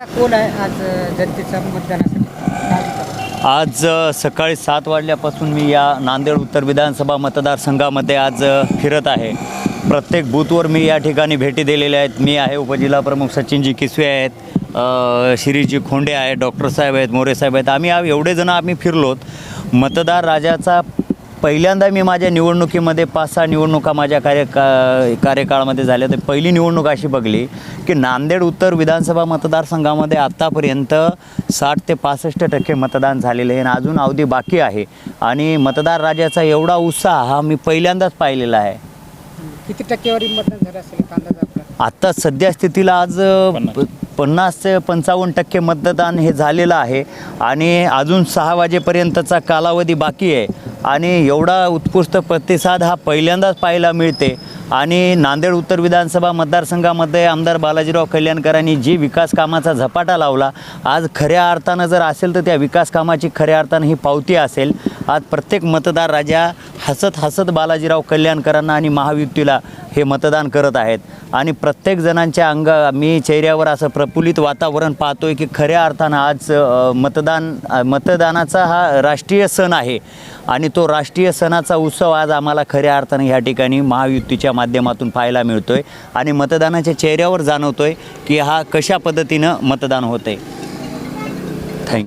कोण आहे आज जनतेचा मतदानासाठी? आज सकाळी सात वाजल्यापासून मी या नांदेड उत्तर विधानसभा मतदारसंघामध्ये आज फिरत आहे. प्रत्येक बूथवर मी या ठिकाणी भेटी दिलेल्या आहेत. मी आहे उपजिल्हा प्रमुख सचिनजी किसवे आहेत श्रीजी खोंडे आहेत डॉक्टर साहेब आहेत मोरे साहेब आहेत. आम्ही एवढे जण आम्ही फिरलोत. मतदार राजाचा पहिल्यांदा मी माझ्या निवडणुकीमध्ये पाच सहा निवडणुका माझ्या कार्य का कार्यकाळामध्ये झाल्या. तर पहिली निवडणूक अशी बघली की नांदेड उत्तर विधानसभा मतदारसंघामध्ये आत्तापर्यंत साठ ते पासष्ट टक्के मतदान झालेलं आहे आणि अजून अवधी बाकी आहे. आणि मतदार राजाचा एवढा उत्साह हा मी पहिल्यांदाच पाहिलेला आहे. किती टक्केवारी मतदान झालं असेल आत्ता सध्या स्थितीला आज पन्नास ते पंचावन्न टक्के मतदान हे झालेलं आहे. आणि अजून सहा वाजेपर्यंतचा कालावधी बाकी आहे. आणि एवढा उत्कृष्ट प्रतिसाद हा पहिल्यांदाच पाहायला मिळते. आणि नांदेड उत्तर विधानसभा मतदारसंघामध्ये आमदार बालाजीराव कल्याणकरांनी जी विकास कामाचा झपाटा लावला आज खऱ्या अर्थानं जर असेल तर त्या विकास कामाची खऱ्या अर्थानं ही पावती असेल. आज प्रत्येक मतदार राजा हसत हसत बालाजीराव कल्याणकरांना आणि महायुतीला हे मतदान करत आहेत. आणि प्रत्येक जणांच्या अंग मी चेहऱ्यावर असं प्रफुल्लित वातावरण पाहतोय की खऱ्या अर्थानं आज मतदान मतदानाचा हा राष्ट्रीय सण आहे. आणि तो राष्ट्रीय सणाचा उत्सव आज आम्हाला खऱ्या अर्थानं ह्या ठिकाणी महायुतीच्या माध्यमातून पाहायला मिळतो आहे आणि मतदानाच्या चेहऱ्यावर जाणवतो आहे की हा कशा पद्धतीनं मतदान होतंय.